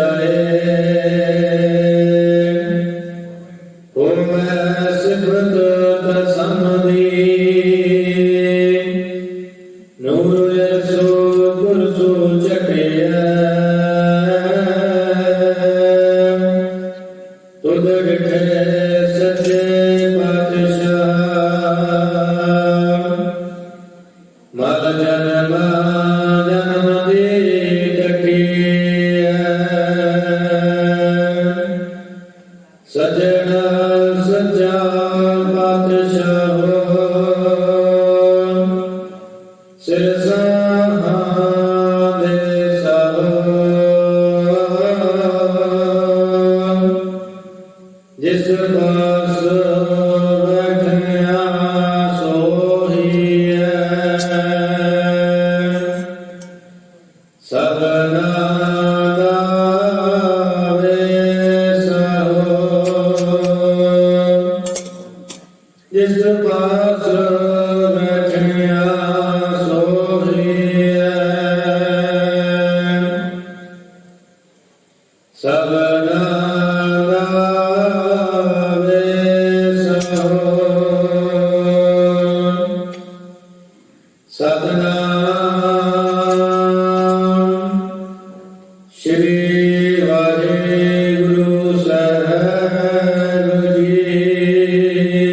যায় ਸਜਣ ਸਜਾ ਪਾਤਸ਼ਾਹ ਸਿਰਸਾਂ ਦੇ ਸਭ ਜਿਸ ਦਾ is the plaza.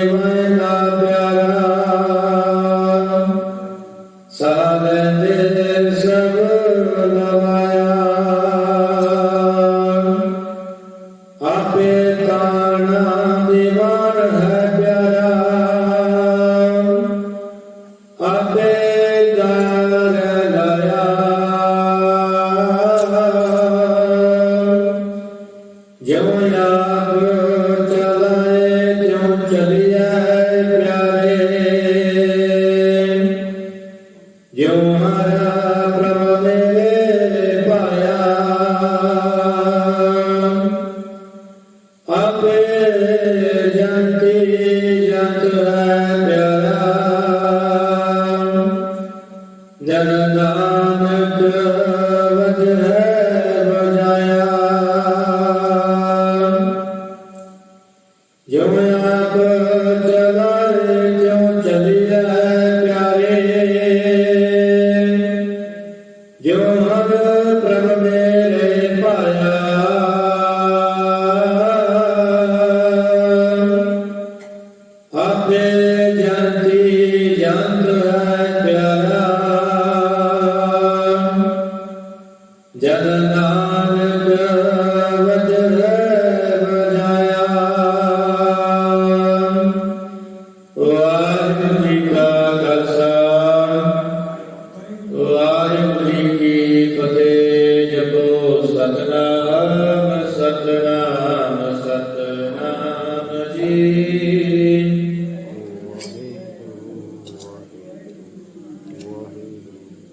Amen. Angelai. Shri Yankarai